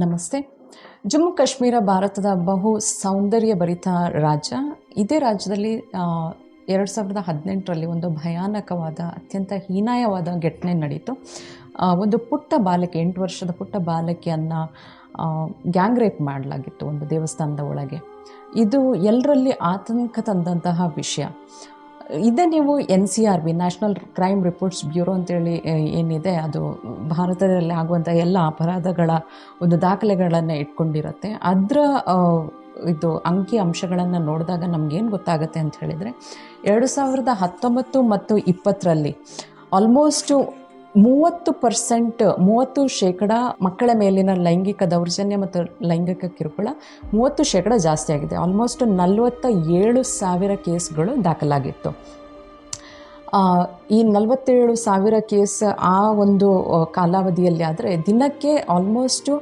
ನಮಸ್ತೆ. ಜಮ್ಮು ಕಾಶ್ಮೀರ ಭಾರತದ ಬಹು ಸೌಂದರ್ಯ ಭರಿತ ರಾಜ್ಯ. ಇದೇ ರಾಜ್ಯದಲ್ಲಿ ಎರಡು ಸಾವಿರದ ಹದಿನೆಂಟರಲ್ಲಿ ಒಂದು ಭಯಾನಕವಾದ, ಅತ್ಯಂತ ಹೀನಾಯವಾದ ಘಟನೆ ನಡೆಯಿತು ಒಂದು ಪುಟ್ಟ ಬಾಲಕಿ, ಎಂಟು ವರ್ಷದ ಪುಟ್ಟ ಬಾಲಕಿಯನ್ನು ಗ್ಯಾಂಗ್ ರೇಪ್ ಮಾಡಲಾಗಿತ್ತು ಒಂದು ದೇವಸ್ಥಾನದ ಒಳಗೆ. ಇದು ಎಲ್ಲರಲ್ಲಿ ಆತಂಕ ತಂದಂತಹ ವಿಷಯ. ಇದೇ ನೀವು N C R B national crime reports bureau ಅಂತೇಳಿ ಏನಿದೆ, ಅದು ಭಾರತದಲ್ಲಿ ಆಗುವಂಥ ಎಲ್ಲ ಅಪರಾಧಗಳ ಒಂದು ದಾಖಲೆಗಳನ್ನು ಇಟ್ಕೊಂಡಿರುತ್ತೆ. ಅದರ ಇದು ಅಂಕಿ ಅಂಶಗಳನ್ನು ನೋಡಿದಾಗ ನಮಗೇನು ಗೊತ್ತಾಗುತ್ತೆ ಅಂತ ಹೇಳಿದರೆ, ಎರಡು ಸಾವಿರದ ಹತ್ತೊಂಬತ್ತು ಮತ್ತು ಇಪ್ಪತ್ತರಲ್ಲಿ ಆಲ್ಮೋಸ್ಟು ಮೂವತ್ತು ಪರ್ಸೆಂಟ್ ಮೂವತ್ತು ಶೇಕಡ ಮಕ್ಕಳ ಮೇಲಿನ ಲೈಂಗಿಕ ದೌರ್ಜನ್ಯ ಮತ್ತು ಲೈಂಗಿಕ ಕಿರುಕುಳ ಮೂವತ್ತು ಶೇಕಡ ಜಾಸ್ತಿ ಆಗಿದೆ. ಆಲ್ಮೋಸ್ಟ್ ನಲವತ್ತ ಏಳು ಸಾವಿರ ಕೇಸ್ಗಳು ದಾಖಲಾಗಿತ್ತು. ಈ ನಲವತ್ತೇಳು ಸಾವಿರ ಕೇಸ್ ಆ ಒಂದು ಕಾಲಾವಧಿಯಲ್ಲಿ ಆದರೆ ದಿನಕ್ಕೆ ಆಲ್ಮೋಸ್ಟು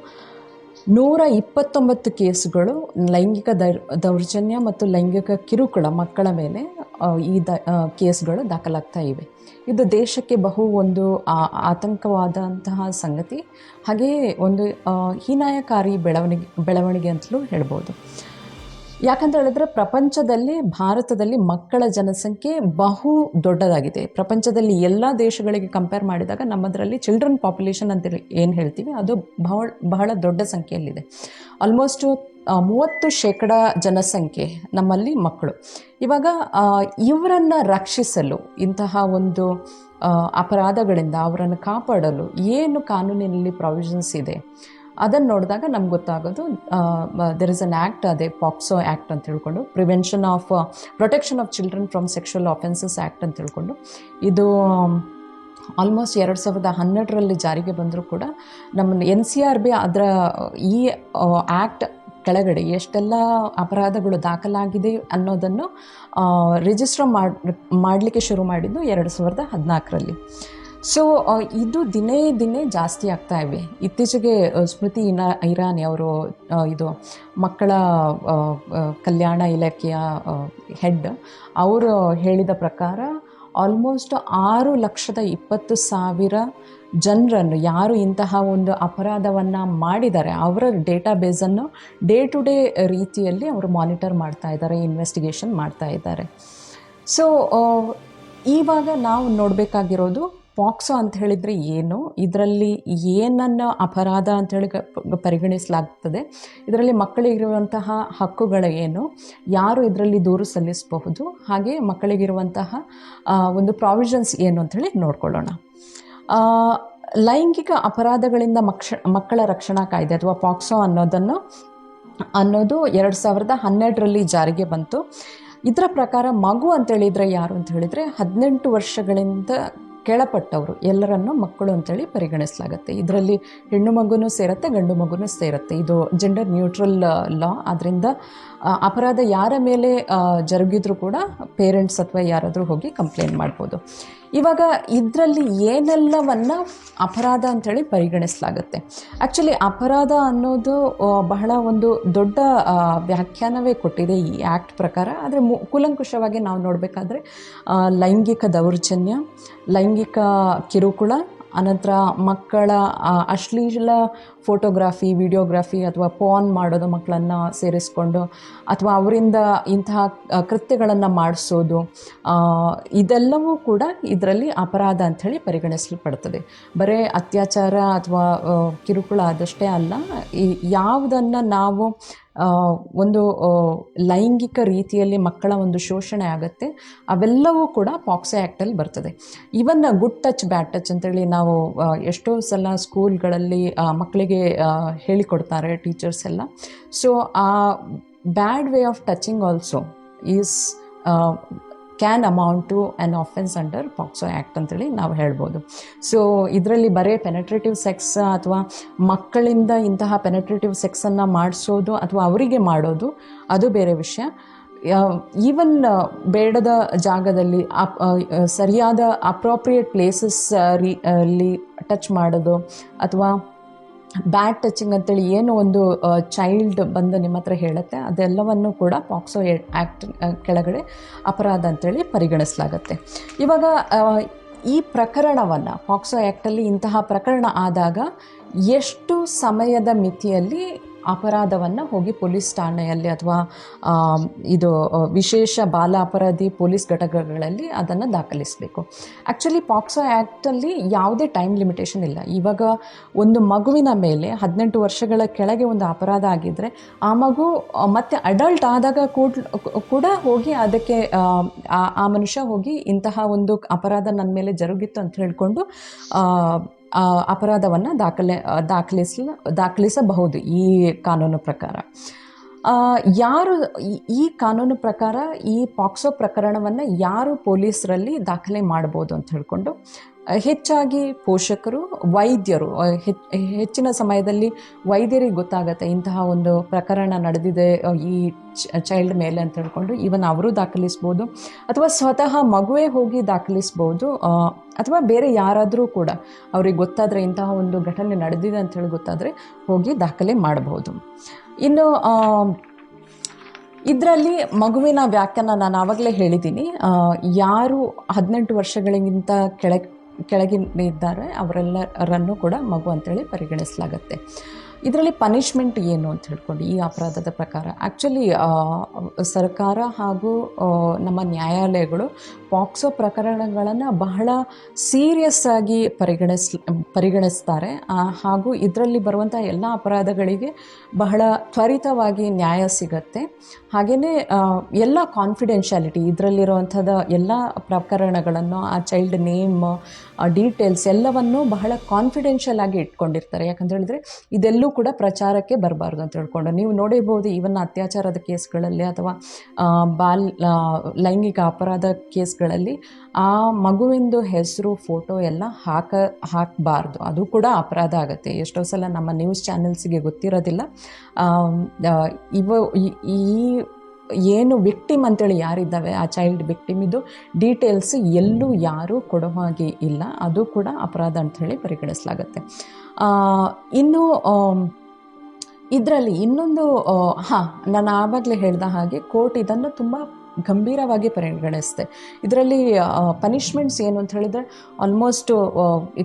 ನೂರ ಇಪ್ಪತ್ತೊಂಬತ್ತು ಕೇಸುಗಳು ಲೈಂಗಿಕ ದೌರ್, ದೌರ್ಜನ್ಯ ಮತ್ತು ಲೈಂಗಿಕ ಕಿರುಕುಳ ಮಕ್ಕಳ ಮೇಲೆ ಈ ದ ಕೇಸ್ಗಳು ದಾಖಲಾಗ್ತಾ ಇವೆ. ಇದು ದೇಶಕ್ಕೆ ಬಹು ಒಂದು ಆತಂಕವಾದಂತಹ ಸಂಗತಿ. ಹಾಗೆಯೇ ಒಂದು ಹೀನಾಯಕಾರಿ ಬೆಳವಣಿಗೆ ಬೆಳವಣಿಗೆ ಅಂತಲೂ ಹೇಳ್ಬೋದು. ಯಾಕಂತ ಹೇಳಿದ್ರೆ ಪ್ರಪಂಚದಲ್ಲಿ, ಭಾರತದಲ್ಲಿ ಮಕ್ಕಳ ಜನಸಂಖ್ಯೆ ಬಹು ದೊಡ್ಡದಾಗಿದೆ. ಪ್ರಪಂಚದಲ್ಲಿ ಎಲ್ಲ ದೇಶಗಳಿಗೆ ಕಂಪೇರ್ ಮಾಡಿದಾಗ ನಮ್ಮದರಲ್ಲಿ ಚಿಲ್ಡ್ರನ್ ಪಾಪ್ಯುಲೇಷನ್ ಅಂತ ಏನು ಹೇಳ್ತೀವಿ, ಅದು ಬಹಳ ಬಹಳ ದೊಡ್ಡ ಸಂಖ್ಯೆಯಲ್ಲಿದೆ. ಆಲ್ಮೋಸ್ಟ್ ಮೂವತ್ತು ಶೇಕಡ ಜನಸಂಖ್ಯೆ ನಮ್ಮಲ್ಲಿ ಮಕ್ಕಳು. ಇವಾಗ ಇವರನ್ನು ರಕ್ಷಿಸಲು ಇಂತಹ ಒಂದು ಅಪರಾಧಗಳಿಂದ ಅವರನ್ನು ಕಾಪಾಡಲು ಏನು ಕಾನೂನಿನಲ್ಲಿ ಪ್ರಾವಿಷನ್ಸ್ ಇದೆ? ಅದನ್ನು ನೋಡಿದಾಗ ನಮ್ಗೆ ಗೊತ್ತಾಗೋದು ದೆರ್ ಇಸ್ ಅನ್ ಆ್ಯಕ್ಟ್ ಅದೇ ಪಾಕ್ಸೋ ಆ್ಯಕ್ಟ್ ಅಂತ ಹೇಳ್ಕೊಂಡು prevention of protection of children from sexual offences act ಅಂತ ಹೇಳ್ಕೊಂಡು ಇದು ಆಲ್ಮೋಸ್ಟ್ ಎರಡು ಸಾವಿರದ ಹನ್ನೆರಡರಲ್ಲಿ ಜಾರಿಗೆ ಬಂದರೂ ಕೂಡ ನಮ್ಮ ಎನ್ ಸಿ ಆರ್ ಬಿ ಅದರ, ಈ ಆ್ಯಕ್ಟ್ ಕೆಳಗಡೆ ಎಷ್ಟೆಲ್ಲ ಅಪರಾಧಗಳು ದಾಖಲಾಗಿದೆ ಅನ್ನೋದನ್ನು ರಿಜಿಸ್ಟರ್ ಮಾಡಿ, ಮಾಡಲಿಕ್ಕೆ ಶುರು ಮಾಡಿದ್ದು ಎರಡು ಸಾವಿರದ ಹದಿನಾಲ್ಕರಲ್ಲಿ. ಸೊ ಇದು ದಿನೇ ದಿನೇ ಜಾಸ್ತಿ ಆಗ್ತಾ ಇವೆ. ಇತ್ತೀಚೆಗೆ ಸ್ಮೃತಿ ಇನಾ, ಇರಾನಿ ಅವರು ಇದು ಮಕ್ಕಳ ಕಲ್ಯಾಣ ಇಲಾಖೆಯ ಹೆಡ್, ಅವರು ಹೇಳಿದ ಪ್ರಕಾರ ಆಲ್ಮೋಸ್ಟ್ ಆರು ಲಕ್ಷದ ಇಪ್ಪತ್ತು ಸಾವಿರ ಜನರನ್ನು, ಯಾರು ಇಂತಹ ಒಂದು ಅಪರಾಧವನ್ನು ಮಾಡಿದ್ದಾರೆ ಅವರ ಡೇಟಾ ಬೇಸನ್ನು ಡೇ ಟು ಡೇ ರೀತಿಯಲ್ಲಿ ಅವರು ಮಾನಿಟರ್ ಮಾಡ್ತಾ ಇದ್ದಾರೆ, ಇನ್ವೆಸ್ಟಿಗೇಷನ್ ಮಾಡ್ತಾ ಇದ್ದಾರೆ. ಸೊ ಇವಾಗ ನಾವು ನೋಡಬೇಕಾಗಿರೋದು ಪಾಕ್ಸೋ ಅಂತ ಹೇಳಿದರೆ ಏನು? ಇದರಲ್ಲಿ ಏನನ್ನು ಅಪರಾಧ ಅಂತ ಹೇಳಿ ಪರಿಗಣಿಸಲಾಗ್ತದೆ. ಇದರಲ್ಲಿ ಮಕ್ಕಳಿಗಿರುವಂತಹ ಹಕ್ಕುಗಳು ಏನು? ಯಾರು ಇದರಲ್ಲಿ ದೂರು ಸಲ್ಲಿಸಬಹುದು? ಹಾಗೆ ಮಕ್ಕಳಿಗಿರುವಂತಹ ಒಂದು ಪ್ರಾವಿಷನ್ಸ್ ಏನು ಅಂತ ಹೇಳಿ ನೋಡ್ಕೊಳ್ಳೋಣ. ಲೈಂಗಿಕ ಅಪರಾಧಗಳಿಂದ ಮಕ್ಷ, ಮಕ್ಕಳ ರಕ್ಷಣಾ ಕಾಯ್ದೆ ಅಥವಾ ಪಾಕ್ಸೋ ಅನ್ನೋದನ್ನು, ಅನ್ನೋದು ಎರಡು ಸಾವಿರದ ಹನ್ನೆರಡರಲ್ಲಿ ಜಾರಿಗೆ ಬಂತು. ಇದರ ಪ್ರಕಾರ ಮಗು ಅಂತ ಹೇಳಿದರೆ ಯಾರು ಅಂತ ಹೇಳಿದರೆ ಹದಿನೆಂಟು ವರ್ಷಗಳಿಂದ ಕೆಳಪಟ್ಟವರು. ಎಲ್ಲರನ್ನು ಮಕ್ಕಳು ಅಂತೇಳಿ ಪರಿಗಣಿಸಲಾಗುತ್ತೆ. ಇದರಲ್ಲಿ ಹೆಣ್ಣು ಮಗುನೂ ಸೇರುತ್ತೆ, ಗಂಡು ಮಗುನೂ ಸೇರುತ್ತೆ. ಇದು ಜೆಂಡರ್ ನ್ಯೂಟ್ರಲ್ ಲಾ ಆದ್ದರಿಂದ ಅಪರಾಧ ಯಾರ ಮೇಲೆ ಜರುಗಿದ್ರು ಕೂಡ ಪೇರೆಂಟ್ಸ್ ಅಥವಾ ಯಾರಾದರೂ ಹೋಗಿ ಕಂಪ್ಲೇಂಟ್ ಮಾಡ್ಬೋದು. ಇವಾಗ ಇದರಲ್ಲಿ ಏನೆಲ್ಲವನ್ನು ಅಪರಾಧ ಅಂಥೇಳಿ ಪರಿಗಣಿಸಲಾಗುತ್ತೆ. ಆ್ಯಕ್ಚುಲಿ ಅಪರಾಧ ಅನ್ನೋದು ಬಹಳ ಒಂದು ದೊಡ್ಡ ವ್ಯಾಖ್ಯಾನವೇ ಕೊಟ್ಟಿದೆ ಈ ಆ್ಯಕ್ಟ್ ಪ್ರಕಾರ. ಆದರೆ ಮು, ಕೂಲಂಕುಷವಾಗಿ ನಾವು ನೋಡಬೇಕಾದ್ರೆ ಲೈಂಗಿಕ ದೌರ್ಜನ್ಯ, ಲೈಂಗಿಕ ಕಿರುಕುಳ, ಅನಂತರ ಮಕ್ಕಳ ಅಶ್ಲೀಲ ಫೋಟೋಗ್ರಾಫಿ ವಿಡಿಯೋಗ್ರಾಫಿ ಅಥವಾ ಪೋನ್ ಮಾಡೋದು ಮಕ್ಕಳನ್ನು ಸೇರಿಸ್ಕೊಂಡು ಅಥವಾ ಅವರಿಂದ ಇಂತಹ ಕೃತ್ಯಗಳನ್ನು ಮಾಡಿಸೋದು ಇದೆಲ್ಲವೂ ಕೂಡ ಇದರಲ್ಲಿ ಅಪರಾಧ ಅಂಥೇಳಿ ಪರಿಗಣಿಸಲ್ಪಡ್ತದೆ. ಬರೀ ಅತ್ಯಾಚಾರ ಅಥವಾ ಕಿರುಕುಳ ಅದಷ್ಟೇ ಅಲ್ಲ ಯಾವುದನ್ನು ನಾವು ಒಂದು ಲೈಂಗಿಕ ರೀತಿಯಲ್ಲಿ ಮಕ್ಕಳ ಒಂದು ಶೋಷಣೆ ಆಗುತ್ತೆ ಅವೆಲ್ಲವೂ ಕೂಡ ಪಾಕ್ಸೋ ಆ್ಯಕ್ಟಲ್ಲಿ ಬರ್ತದೆ. ಇವನ್ನ ಗುಡ್ ಟಚ್ ಬ್ಯಾಡ್ ಟಚ್ ಅಂತೇಳಿ ನಾವು ಎಷ್ಟೋ ಸಲ ಸ್ಕೂಲ್ಗಳಲ್ಲಿ ಆ, ಆ, ಹೇಳಿಕೊಡ್ತಾರೆ ಟೀಚರ್ಸ್ ಎಲ್ಲ. So a bad way of touching also is can amount to an offence under POCSO act ಅಂತೇಳಿ ನಾವು ಹೇಳ್ಬೋದು. ಸೊ ಇದರಲ್ಲಿ ಬರೇ ಪೆನೆಟ್ರೇಟಿವ್ ಸೆಕ್ಸ್ ಅಥವಾ ಮಕ್ಕಳಿಂದ ಇಂತಹ ಪೆನೆಟ್ರೇಟಿವ್ ಸೆಕ್ಸನ್ನು ಮಾಡಿಸೋದು ಅಥವಾ ಅವರಿಗೆ ಮಾಡೋದು ಅದು ಬೇರೆ ವಿಷಯ. ಈವನ್ ಬೇಡದ ಜಾಗದಲ್ಲಿ ಅಪ್ ಸರಿಯಾದ ಅಪ್ರೋಪ್ರಿಯೇಟ್ ಪ್ಲೇಸಸ್ ರೀ ಅಲ್ಲಿ ಟಚ್ ಮಾಡೋದು ಅಥವಾ ಬ್ಯಾಡ್ ಟಚಿಂಗ್ ಅಂತೇಳಿ ಏನು ಒಂದು ಚೈಲ್ಡ್ ಬಂದು ನಿಮ್ಮ ಹತ್ರ ಹೇಳುತ್ತೆ, ಅದೆಲ್ಲವನ್ನು ಕೂಡ ಪಾಕ್ಸೋ ಆ್ಯಕ್ಟ್ ಕೆಳಗಡೆ ಅಪರಾಧ ಅಂತೇಳಿ ಪರಿಗಣಿಸಲಾಗತ್ತೆ. ಇವಾಗ ಈ ಪ್ರಕರಣವನ್ನು ಪಾಕ್ಸೋ ಆ್ಯಕ್ಟಲ್ಲಿ ಇಂತಹ ಪ್ರಕರಣ ಆದಾಗ, ಎಷ್ಟು ಸಮಯದ ಮಿತಿಯಲ್ಲಿ ಅಪರಾಧವನ್ನು ಹೋಗಿ ಪೊಲೀಸ್ ಠಾಣೆಯಲ್ಲಿ ಅಥವಾ ಇದು ವಿಶೇಷ ಬಾಲ ಅಪರಾಧಿ ಪೊಲೀಸ್ ಘಟಕಗಳಲ್ಲಿ ಅದನ್ನು ದಾಖಲಿಸಬೇಕು. ಆ್ಯಕ್ಚುಲಿ ಪಾಕ್ಸೋ ಆ್ಯಕ್ಟಲ್ಲಿ ಯಾವುದೇ ಟೈಮ್ ಲಿಮಿಟೇಷನ್ ಇಲ್ಲ. ಇವಾಗ ಒಂದು ಮಗುವಿನ ಮೇಲೆ ಹದಿನೆಂಟು ವರ್ಷಗಳ ಕೆಳಗೆ ಒಂದು ಅಪರಾಧ ಆಗಿದ್ದರೆ ಆ ಮಗು ಮತ್ತೆ ಅಡಲ್ಟ್ ಆದಾಗ ಕೂಡ ಕೂಡ ಹೋಗಿ ಅದಕ್ಕೆ ಆ, ಮನುಷ್ಯ ಹೋಗಿ ಇಂತಹ ಒಂದು ಅಪರಾಧ ನನ್ನ ಮೇಲೆ ಜರುಗಿತ್ತು ಅಂತ ಹೇಳ್ಕೊಂಡು ಅಪರಾಧವನ್ನು ದಾಖಲೆ ದಾಖಲಿಸ, ದಾಖಲಿಸಬಹುದು ಈ ಕಾನೂನು ಪ್ರಕಾರ. ಯಾರು ಈ- ಕಾನೂನು ಪ್ರಕಾರ ಈ ಪಾಕ್ಸೋ ಪ್ರಕರಣವನ್ನು ಯಾರು ಪೊಲೀಸರಲ್ಲಿ ದಾಖಲೆ ಮಾಡ್ಬೋದು ಅಂತ ಹೇಳ್ಕೊಂಡು ಹೆಚ್ಚಾಗಿ ಪೋಷಕರು, ವೈದ್ಯರು ಹೆಚ್- ಹೆಚ್ಚಿನ ಸಮಯದಲ್ಲಿ ವೈದ್ಯರಿಗೆ ಗೊತ್ತಾಗತ್ತೆ ಇಂತಹ ಒಂದು ಪ್ರಕರಣ ನಡೆದಿದೆ ಈ ಚೈಲ್ಡ್ ಮೇಲೆ ಅಂತ ಹೇಳ್ಕೊಂಡು ಈವನ್ ಅವರು ದಾಖಲಿಸ್ಬೋದು. ಅಥವಾ ಸ್ವತಃ ಮಗುವೇ ಹೋಗಿ ದಾಖಲಿಸ್ಬೋದು ಅಥವಾ ಬೇರೆ ಯಾರಾದರೂ ಕೂಡ ಅವ್ರಿಗೆ ಗೊತ್ತಾದರೆ ಇಂತಹ ಒಂದು ಘಟನೆ ನಡೆದಿದೆ ಅಂತ ಹೇಳಿ ಗೊತ್ತಾದರೆ ಹೋಗಿ ದಾಖಲೆ ಮಾಡಬಹುದು ಇನ್ನು ಇದರಲ್ಲಿ ಮಗುವಿನ ವ್ಯಾಖ್ಯಾನ ನಾನು ಆವಾಗಲೇ ಹೇಳಿದ್ದೀನಿ. ಯಾರು ಹದಿನೆಂಟು ವರ್ಷಗಳಿಗಿಂತ ಕೆಳಗೆ ಕೆಳಗಿದ್ದಾರೆ ಅವರೆಲ್ಲರನ್ನು ಕೂಡ ಮಗು ಅಂತೇಳಿ ಪರಿಗಣಿಸಲಾಗತ್ತೆ. ಇದರಲ್ಲಿ ಪನಿಷ್ಮೆಂಟ್ ಏನು ಅಂತ ಹೇಳ್ಕೊಂಡು ಈ ಅಪರಾಧದ ಪ್ರಕಾರ. ಆ್ಯಕ್ಚುಲಿ ಸರ್ಕಾರ ಹಾಗೂ ನಮ್ಮ ನ್ಯಾಯಾಲಯಗಳು ಪಾಕ್ಸೋ ಪ್ರಕರಣಗಳನ್ನು ಬಹಳ ಸೀರಿಯಸ್ ಆಗಿ ಪರಿಗಣಿಸ್, ಪರಿಗಣಿಸ್ತಾರೆ. ಹಾಗೂ ಇದರಲ್ಲಿ ಬರುವಂಥ ಎಲ್ಲ ಅಪರಾಧಗಳಿಗೆ ಬಹಳ ತ್ವರಿತವಾಗಿ ನ್ಯಾಯ ಸಿಗತ್ತೆ. ಹಾಗೆಯೇ ಎಲ್ಲ ಕಾನ್ಫಿಡೆನ್ಷಿಯಾಲಿಟಿ ಇದರಲ್ಲಿರುವಂಥದ್ದು ಎಲ್ಲ ಪ್ರಕರಣಗಳನ್ನು, ಆ ಚೈಲ್ಡ್ ನೇಮ್ ಡೀಟೇಲ್ಸ್ ಎಲ್ಲವನ್ನು ಬಹಳ ಕಾನ್ಫಿಡೆನ್ಷಿಯಲ್ ಆಗಿ ಇಟ್ಕೊಂಡಿರ್ತಾರೆ. ಯಾಕಂತ ಹೇಳಿದ್ರೆ ಇದೆಲ್ಲೂ ಕೂಡ ಪ್ರಚಾರಕ್ಕೆ ಬರಬಾರ್ದು ಅಂತ ಹೇಳ್ಕೊಂಡು. ನೀವು ನೋಡಿರ್ಬೋದು ಈವನ್ ಅತ್ಯಾಚಾರದ ಕೇಸ್ಗಳಲ್ಲಿ ಅಥವಾ ಬಾಲ್ ಲೈಂಗಿಕ ಅಪರಾಧ ಕೇಸ್ಗಳಲ್ಲಿ ಆ ಮಗುವಿಂದು ಹೆಸರು, ಫೋಟೋ ಎಲ್ಲ ಹಾಕ, ಹಾಕಬಾರ್ದು. ಅದು ಕೂಡ ಅಪರಾಧ ಆಗುತ್ತೆ. ಎಷ್ಟೋ ಸಲ ನಮ್ಮ ನ್ಯೂಸ್ ಚಾನೆಲ್ಸಿಗೆ ಗೊತ್ತಿರೋದಿಲ್ಲ. ಇವ, ಈ- ಏನು ವಿಕ್ಟಿಮ್ ಅಂತೇಳಿ ಯಾರಿದ್ದಾವೆ, ಆ ಚೈಲ್ಡ್ ವಿಕ್ಟಿಮ್, ಇದು ಡೀಟೇಲ್ಸ್ ಎಲ್ಲೂ ಯಾರೂ ಕೊಡೋ ಹಾಗೆ ಇಲ್ಲ. ಅದು ಕೂಡ ಅಪರಾಧ ಅಂಥೇಳಿ ಪರಿಗಣಿಸಲಾಗುತ್ತೆ. ಇನ್ನು ಇದರಲ್ಲಿ ಇನ್ನೊಂದು ಹಾಂ, ನಾನು ಆವಾಗಲೇ ಹೇಳ್ದ ಹಾಗೆ ಕೋರ್ಟ್ ಇದನ್ನು ತುಂಬ ಗಂಭೀರವಾಗಿ ಪರಿಗಣಿಸಿದೆ. ಇದರಲ್ಲಿ ಪನಿಷ್ಮೆಂಟ್ಸ್ ಏನು ಅಂತ ಹೇಳಿದ್ರೆ ಆಲ್ಮೋಸ್ಟ್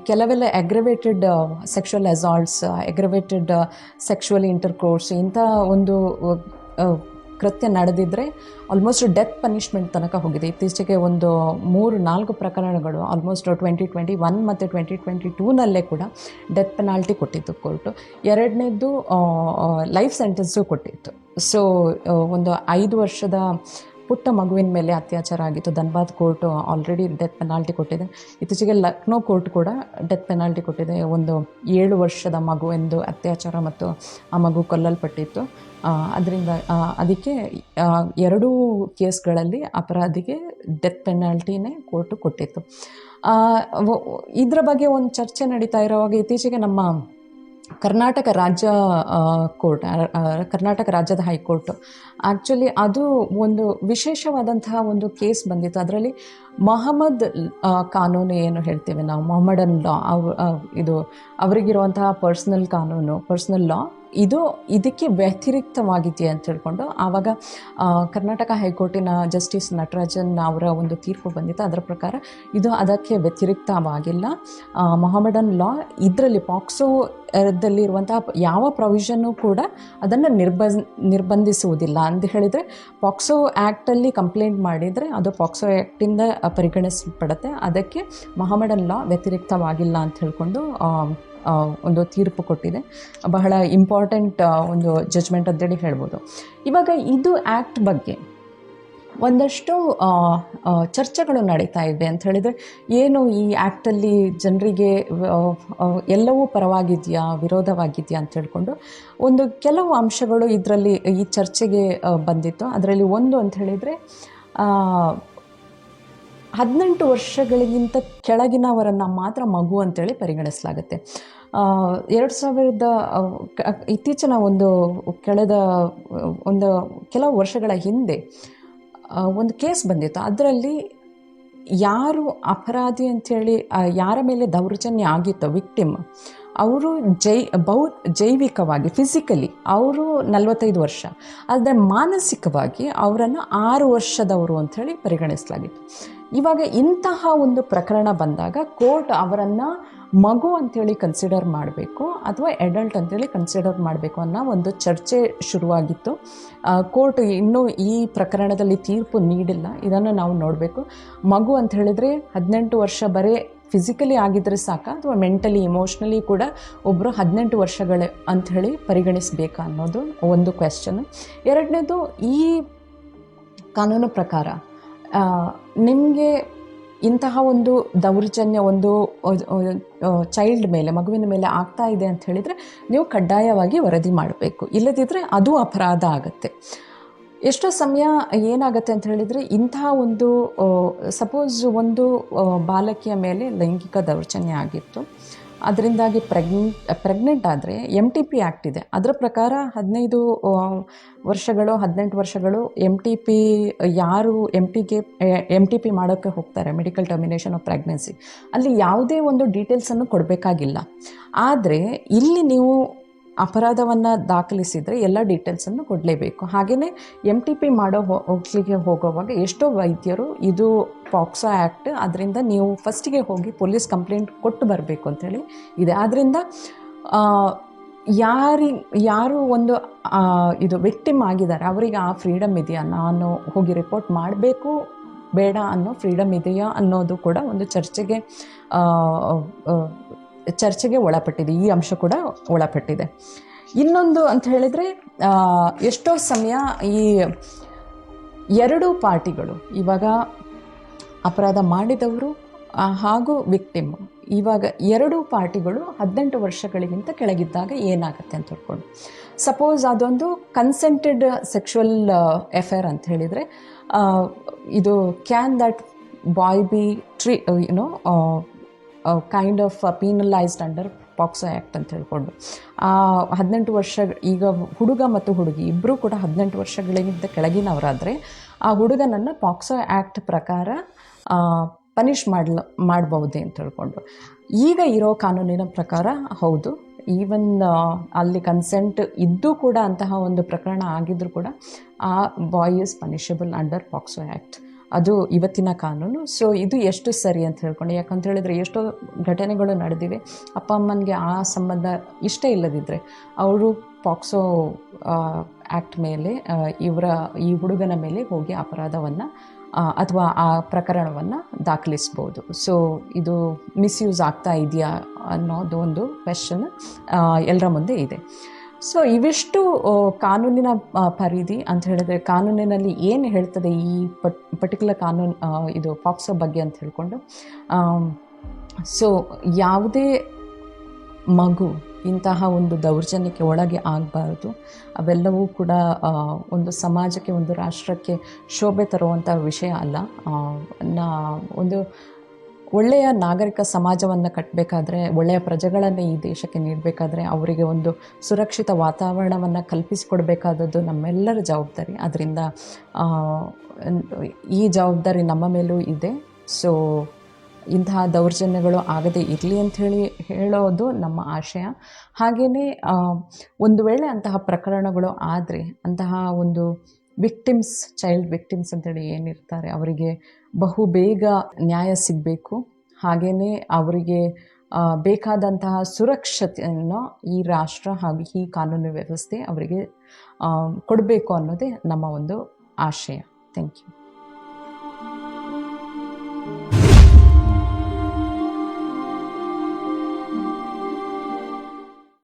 ಕೆಲವೆಲ್ಲ aggravated sexual assaults aggravated sexual intercourse ಇಂಥ ಒಂದು ಕೃತ್ಯ ನಡೆದಿದ್ದರೆ ಆಲ್ಮೋಸ್ಟ್ ಡೆತ್ ಪನಿಷ್ಮೆಂಟ್ ತನಕ ಹೋಗಿದೆ. ಇತ್ತೀಚೆಗೆ ಒಂದು ಮೂರು, ನಾಲ್ಕು ಪ್ರಕರಣಗಳು ಆಲ್ಮೋಸ್ಟ್ ಟ್ವೆಂಟಿ ಟ್ವೆಂಟಿ ಒನ್ ಮತ್ತು ಟ್ವೆಂಟಿ ಟ್ವೆಂಟಿ ಟೂನಲ್ಲೇ ಕೂಡ ಡೆತ್ ಪೆನಾಲ್ಟಿ ಕೊಟ್ಟಿತ್ತು ಕೋರ್ಟು ಎರಡನೇದು ಲೈಫ್ ಸೆಂಟೆನ್ಸು ಕೊಟ್ಟಿತ್ತು. ಸೊ ಒಂದು ಐದು ವರ್ಷದ ಪುಟ್ಟ ಮಗುವಿನ ಮೇಲೆ ಅತ್ಯಾಚಾರ ಆಗಿತ್ತು. Dhanbad court already death penalty ಕೊಟ್ಟಿದೆ. ಇತ್ತೀಚೆಗೆ ಲಕ್ನೋ ಕೋರ್ಟ್ ಕೂಡ ಡೆತ್ ಪೆನಾಲ್ಟಿ ಕೊಟ್ಟಿದೆ. ಒಂದು ಏಳು ವರ್ಷದ ಮಗುವೆಂದು ಅತ್ಯಾಚಾರ ಮತ್ತು ಆ ಮಗು ಕೊಲ್ಲಲ್ಪಟ್ಟಿತ್ತು. ಅದರಿಂದ ಅದಕ್ಕೆ ಎರಡೂ ಕೇಸ್ಗಳಲ್ಲಿ ಅಪರಾಧಿಗೆ ಡೆತ್ ಪೆನಾಲ್ಟಿನೇ ಕೋರ್ಟು ಕೊಟ್ಟಿತ್ತು. ಇದರ ಬಗ್ಗೆ ಒಂದು ಚರ್ಚೆ ನಡೀತಾ ಇರೋವಾಗ ಇತ್ತೀಚೆಗೆ ನಮ್ಮ ಕರ್ನಾಟಕ ರಾಜ್ಯ ಕೋರ್ಟ್ ಕರ್ನಾಟಕ ರಾಜ್ಯದ ಹೈಕೋರ್ಟ್. ಆ್ಯಕ್ಚುಲಿ ಅದು ಒಂದು ವಿಶೇಷವಾದಂತಹ ಒಂದು ಕೇಸ್ ಬಂದಿತ್ತು. ಅದರಲ್ಲಿ ಮೊಹಮ್ಮದ್ ಕಾನೂನು ಏನು ಹೇಳ್ತೇವೆ ನಾವು? ಮೊಹಮ್ಮಡನ್ ಲಾ ಅವ್ ಇದು ಅವರಿಗಿರುವಂತಹ ಪರ್ಸ್ನಲ್ ಕಾನೂನು ಪರ್ಸ್ನಲ್ ಲಾ ಇದು ಇದಕ್ಕೆ ವ್ಯತಿರಿಕ್ತವಾಗಿದೆ ಅಂತ ಹೇಳ್ಕೊಂಡು ಆವಾಗ ಕರ್ನಾಟಕ ಹೈಕೋರ್ಟಿನ ಜಸ್ಟಿಸ್ ನಟರಾಜನ್ ಅವರ ಒಂದು ತೀರ್ಪು ಬಂದಿತ್ತು. ಅದರ ಪ್ರಕಾರ ಇದು ಅದಕ್ಕೆ ವ್ಯತಿರಿಕ್ತವಾಗಿಲ್ಲ. ಮೊಹಮ್ಮಡನ್ ಲಾ ಇದರಲ್ಲಿ, ಪಾಕ್ಸೋ ದಲ್ಲಿರುವಂತಹ ಯಾವ ಪ್ರೊವಿಷನ್ನು ಕೂಡ ಅದನ್ನು ನಿರ್ಬಂಧ, ನಿರ್ಬಂಧಿಸುವುದಿಲ್ಲ. ಅಂತ ಹೇಳಿದರೆ, ಪಾಕ್ಸೋ ಆ್ಯಕ್ಟಲ್ಲಿ ಕಂಪ್ಲೇಂಟ್ ಮಾಡಿದರೆ ಅದು ಪಾಕ್ಸೋ ಆ್ಯಕ್ಟಿಂದ ಪರಿಗಣಿಸಲ್ಪಡುತ್ತೆ. ಅದಕ್ಕೆ ಮೊಹಮ್ಮಡನ್ ಲಾ ವ್ಯತಿರಿಕ್ತವಾಗಿಲ್ಲ ಅಂತ ಹೇಳ್ಕೊಂಡು ಒಂದು ತೀರ್ಪು ಕೊಟ್ಟಿದೆ. ಬಹಳ ಇಂಪಾರ್ಟೆಂಟ್ ಒಂದು ಜಜ್ಮೆಂಟ್ ಅಂತೇಳಿ ಹೇಳ್ಬೋದು. ಇವಾಗ ಇದು ಆ್ಯಕ್ಟ್ ಬಗ್ಗೆ ಒಂದಷ್ಟು ಚರ್ಚೆಗಳು ನಡೀತಾ ಇದೆ ಅಂತ ಹೇಳಿದರೆ ಏನು ಈ ಆ್ಯಕ್ಟಲ್ಲಿ ಜನರಿಗೆ ಎಲ್ಲವೂ ಪರವಾಗಿದೆಯಾ, ವಿರೋಧವಾಗಿದೆಯಾ ಅಂತ ಹೇಳ್ಕೊಂಡು ಒಂದು ಕೆಲವು ಅಂಶಗಳು ಇದರಲ್ಲಿ ಈ ಚರ್ಚೆಗೆ ಬಂದಿತ್ತು. ಅದರಲ್ಲಿ ಒಂದು ಅಂತ ಹೇಳಿದರೆ ಹದಿನೆಂಟು ವರ್ಷಗಳಿಗಿಂತ ಕೆಳಗಿನವರನ್ನು ಮಾತ್ರ ಮಗು ಅಂತೇಳಿ ಪರಿಗಣಿಸಲಾಗುತ್ತೆ. ಎರಡು ಸಾವಿರದ ಇತ್ತೀಚಿನ ಒಂದು ಕಳೆದ, ಒಂದು ಕೆಲವು ವರ್ಷಗಳ ಹಿಂದೆ ಒಂದು ಕೇಸ್ ಬಂದಿತ್ತು. ಅದರಲ್ಲಿ ಯಾರು ಅಪರಾಧಿ ಅಂಥೇಳಿ ಯಾರ ಮೇಲೆ ದೌರ್ಜನ್ಯ ಆಗಿತ್ತೋ ವಿಕ್ಟಿಮ್, ಅವರು ಜೈ ಬೌ ಜೈವಿಕವಾಗಿ, ಫಿಸಿಕಲಿ ಅವರು ನಲವತ್ತೈದು ವರ್ಷ. ಆದರೆ ಮಾನಸಿಕವಾಗಿ ಅವರನ್ನು ಆರು ವರ್ಷದವರು ಅಂಥೇಳಿ ಪರಿಗಣಿಸಲಾಗಿತ್ತು. ಇವಾಗ ಇಂತಹ ಒಂದು ಪ್ರಕರಣ ಬಂದಾಗ ಕೋರ್ಟ್ ಅವರನ್ನು ಮಗು ಅಂಥೇಳಿ ಕನ್ಸಿಡರ್ ಮಾಡಬೇಕು ಅಥವಾ ಎಡಲ್ಟ್ ಅಂತೇಳಿ ಕನ್ಸಿಡರ್ ಮಾಡಬೇಕು ಅನ್ನೋ ಒಂದು ಚರ್ಚೆ ಶುರುವಾಗಿತ್ತು. ಕೋರ್ಟ್ ಇನ್ನೂ ಈ ಪ್ರಕರಣದಲ್ಲಿ ತೀರ್ಪು ನೀಡಿಲ್ಲ. ಇದನ್ನು ನಾವು ನೋಡಬೇಕು. ಮಗು ಅಂತ ಹೇಳಿದರೆ ಹದಿನೆಂಟು ವರ್ಷ ಬರೇ ಫಿಸಿಕಲಿ ಆಗಿದ್ರೆ ಸಾಕ ಅಥವಾ ಮೆಂಟಲಿ ಇಮೋಷ್ನಲಿ ಕೂಡ ಒಬ್ಬರು ಹದಿನೆಂಟು ವರ್ಷಗಳೇ ಅಂಥೇಳಿ ಪರಿಗಣಿಸಬೇಕಾ ಅನ್ನೋದು ಒಂದು ಕ್ವೆಶ್ಚನ್ ಎರಡನೇದು ಈ ಕಾನೂನು ಪ್ರಕಾರ ನಿಮಗೆ ಇಂತಹ ಒಂದು ದೌರ್ಜನ್ಯ ಒಂದು ಚೈಲ್ಡ್ ಮೇಲೆ, ಮಗುವಿನ ಮೇಲೆ ಆಗ್ತಾ ಇದೆ ಅಂತ ಹೇಳಿದರೆ ನೀವು ಕಡ್ಡಾಯವಾಗಿ ವರದಿ ಮಾಡಬೇಕು. ಇಲ್ಲದಿದ್ದರೆ ಅದು ಅಪರಾಧ ಆಗುತ್ತೆ. ಎಷ್ಟೋ ಸಮಯ ಏನಾಗುತ್ತೆ ಅಂತ ಹೇಳಿದರೆ ಇಂತಹ ಒಂದು ಸಪೋಸ್ ಒಂದು ಬಾಲಕಿಯ ಮೇಲೆ ಲೈಂಗಿಕ ದೌರ್ಜನ್ಯ ಆಗಿತ್ತು. ಅದರಿಂದಾಗಿ ಪ್ರೆಗ್ನೆಂಟ್ ಪ್ರೆಗ್ನೆಂಟ್ ಆದರೆ ಎಂ ಟಿ ಪಿ ಆ್ಯಕ್ಟ್ ಇದೆ. ಅದರ ಪ್ರಕಾರ ಹದಿನೈದು ವರ್ಷಗಳು, ಹದಿನೆಂಟು ವರ್ಷಗಳು ಎಂ ಟಿ ಪಿ ಯಾರು ಎಂ ಟಿಗೆ ಎಂ ಟಿ ಪಿ ಮಾಡೋಕ್ಕೆ ಹೋಗ್ತಾರೆ ಮೆಡಿಕಲ್ ಟರ್ಮಿನೇಷನ್ ಆಫ್ ಪ್ರೆಗ್ನೆನ್ಸಿ ಅಲ್ಲಿ ಯಾವುದೇ ಒಂದು ಡೀಟೇಲ್ಸನ್ನು ಕೊಡಬೇಕಾಗಿಲ್ಲ. ಆದರೆ ಇಲ್ಲಿ ನೀವು ಅಪರಾಧವನ್ನು ದಾಖಲಿಸಿದರೆ ಎಲ್ಲ ಡೀಟೇಲ್ಸನ್ನು ಕೊಡಲೇಬೇಕು. ಹಾಗೆಯೇ ಎಂ ಟಿ ಪಿ ಮಾಡೋ ಹೋಗ್ಲಿಕ್ಕೆ ಹೋಗೋವಾಗ ಎಷ್ಟೋ ವೈದ್ಯರು ಇದು ಪಾಕ್ಸೋ ಆ್ಯಕ್ಟ್ ಅದರಿಂದ ನೀವು ಫಸ್ಟಿಗೆ ಹೋಗಿ ಪೊಲೀಸ್ ಕಂಪ್ಲೇಂಟ್ ಕೊಟ್ಟು ಬರಬೇಕು ಅಂತೇಳಿ ಇದೆ. ಆದ್ದರಿಂದ ಯಾರಿ, ಯಾರು ಒಂದು ಇದು ವಿಕ್ಟಿಮ್ ಆಗಿದ್ದಾರೆ, ಅವರಿಗೆ ಆ ಫ್ರೀಡಮ್ ಇದೆಯಾ? ನಾನು ಹೋಗಿ ರಿಪೋರ್ಟ್ ಮಾಡಬೇಕು, ಬೇಡ ಅನ್ನೋ ಫ್ರೀಡಮ್ ಇದೆಯಾ ಅನ್ನೋದು ಕೂಡ ಒಂದು ಚರ್ಚೆಗೆ ಚರ್ಚೆಗೆ ಒಳಪಟ್ಟಿದೆ, ಈ ಅಂಶ ಕೂಡ ಒಳಪಟ್ಟಿದೆ. ಇನ್ನೊಂದು ಅಂತ ಹೇಳಿದರೆ ಎಷ್ಟೋ ಸಮಯ ಈ ಎರಡೂ ಪಾರ್ಟಿಗಳು, ಇವಾಗ ಅಪರಾಧ ಮಾಡಿದವರು ಹಾಗೂ ವಿಕ್ಟಿಮ್, ಇವಾಗ ಎರಡೂ ಪಾರ್ಟಿಗಳು ಹದಿನೆಂಟು ವರ್ಷಗಳಿಗಿಂತ ಕೆಳಗಿದ್ದಾಗ ಏನಾಗುತ್ತೆ ಅಂತ ಹೇಳ್ಕೊಂಡು ಸಪೋಸ್ ಅದೊಂದು ಕನ್ಸೆಂಟೆಡ್ ಸೆಕ್ಷುವಲ್ ಎಫೇರ್ ಅಂತ ಹೇಳಿದರೆ ಇದು can that boy be tried you know kind of penalised under POCSO act ಅಂತ ಹೇಳ್ಕೊಂಡು. ಆ, ಹದಿನೆಂಟು ವರ್ಷ, ಈಗ ಹುಡುಗ ಮತ್ತು ಹುಡುಗಿ ಇಬ್ಬರೂ ಕೂಡ ಹದಿನೆಂಟು ವರ್ಷಗಳಿಗಿಂತ ಕೆಳಗಿನವರಾದರೆ, ಆ ಹುಡುಗನನ್ನು ಪಾಕ್ಸೋ ಆ್ಯಕ್ಟ್ ಪ್ರಕಾರ ಪನಿಷ್ ಮಾಡಲ ಮಾಡಬಹುದೇ ಅಂತ ಹೇಳ್ಕೊಂಡು. ಈಗ ಇರೋ ಕಾನೂನಿನ ಪ್ರಕಾರ, ಹೌದು. ಈವನ್ ಅಲ್ಲಿ ಕನ್ಸೆಂಟ್ ಇದ್ದೂ ಕೂಡ ಅಂತಹ ಒಂದು ಪ್ರಕರಣ ಆಗಿದ್ದರೂ ಕೂಡ, ಆ boy is punishable under POCSO act ಅದು ಇವತ್ತಿನ ಕಾನೂನು. ಸೊ ಇದು ಎಷ್ಟು ಸರಿ ಅಂತ ಹೇಳ್ಕೊಂಡು, ಯಾಕಂತ ಹೇಳಿದರೆ ಎಷ್ಟೋ ಘಟನೆಗಳು ನಡೆದಿವೆ. ಅಪ್ಪ ಅಮ್ಮನಿಗೆ ಆ ಸಂಬಂಧ ಇಷ್ಟ ಇಲ್ಲದಿದ್ದರೆ ಅವರು ಪಾಕ್ಸೋ ಆ್ಯಕ್ಟ್ ಮೇಲೆ ಇವರ ಈ ಹುಡುಗನ ಮೇಲೆ ಹೋಗಿ ಅಪರಾಧವನ್ನು ಅಥವಾ ಆ ಪ್ರಕರಣವನ್ನು ದಾಖಲಿಸ್ಬೋದು. ಸೊ ಇದು ಮಿಸ್ಯೂಸ್ ಆಗ್ತಾ ಇದೆಯಾ ಅನ್ನೋದು ಒಂದು ಕ್ವೆಶನ್ ಎಲ್ಲರ ಮುಂದೆ ಇದೆ. ಸೊ ಇವಿಷ್ಟು ಕಾನೂನಿನ ಪರಿಧಿ ಅಂತ ಹೇಳಿದ್ರೆ ಕಾನೂನಿನಲ್ಲಿ ಏನು ಹೇಳ್ತದೆ ಈ ಪಟ್, ಪರ್ಟಿಕ್ಯುಲರ್ ಕಾನೂನು ಇದು ಪಾಕ್ಸೋ ಬಗ್ಗೆ ಅಂತ ಹೇಳ್ಕೊಂಡು ಸೊ ಯಾವುದೇ ಮಗು ಇಂತಹ ಒಂದು ದೌರ್ಜನ್ಯಕ್ಕೆ ಒಳಗೆ ಆಗಬಾರ್ದು. ಅವೆಲ್ಲವೂ ಕೂಡ ಒಂದು ಸಮಾಜಕ್ಕೆ, ಒಂದು ರಾಷ್ಟ್ರಕ್ಕೆ ಶೋಭೆ ತರುವಂಥ ವಿಷಯ ಅಲ್ಲ. ನಾ, ಒಂದು ಒಳ್ಳೆಯ ನಾಗರಿಕ ಸಮಾಜವನ್ನು ಕಟ್ಟಬೇಕಾದ್ರೆ ಒಳ್ಳೆಯ ಪ್ರಜೆಗಳನ್ನು ಈ ದೇಶಕ್ಕೆ ನೀಡಬೇಕಾದ್ರೆ ಅವರಿಗೆ ಒಂದು ಸುರಕ್ಷಿತ ವಾತಾವರಣವನ್ನು ಕಲ್ಪಿಸಿಕೊಡ್ಬೇಕಾದದ್ದು ನಮ್ಮೆಲ್ಲರ ಜವಾಬ್ದಾರಿ. ಅದರಿಂದ ಈ ಜವಾಬ್ದಾರಿ ನಮ್ಮ ಮೇಲೂ ಇದೆ. ಸೊ ಇಂತಹ ದೌರ್ಜನ್ಯಗಳು ಆಗದೇ ಇರಲಿ ಅಂಥೇಳಿ ಹೇಳೋದು ನಮ್ಮ ಆಶಯ. ಹಾಗೆಯೇ ಒಂದು ವೇಳೆ ಅಂತಹ ಪ್ರಕರಣಗಳು ಆದರೆ, ಅಂತಹ ಒಂದು ವಿಕ್ಟಿಮ್ಸ್, ಚೈಲ್ಡ್ ವಿಕ್ಟಿಮ್ಸ್ ಅಂತೇಳಿ ಏನಿರ್ತಾರೆ, ಅವರಿಗೆ ಬಹು ಬೇಗ ನ್ಯಾಯ ಸಿಗಬೇಕು. ಹಾಗೆಯೇ ಅವರಿಗೆ ಬೇಕಾದಂತಹ ಸುರಕ್ಷತೆಯನ್ನು ಈ ರಾಷ್ಟ್ರ ಹಾಗೂ ಈ ಕಾನೂನು ವ್ಯವಸ್ಥೆ ಅವರಿಗೆ ಕೊಡಬೇಕು ಅನ್ನೋದೇ ನಮ್ಮ ಒಂದು ಆಶಯ. Thank you.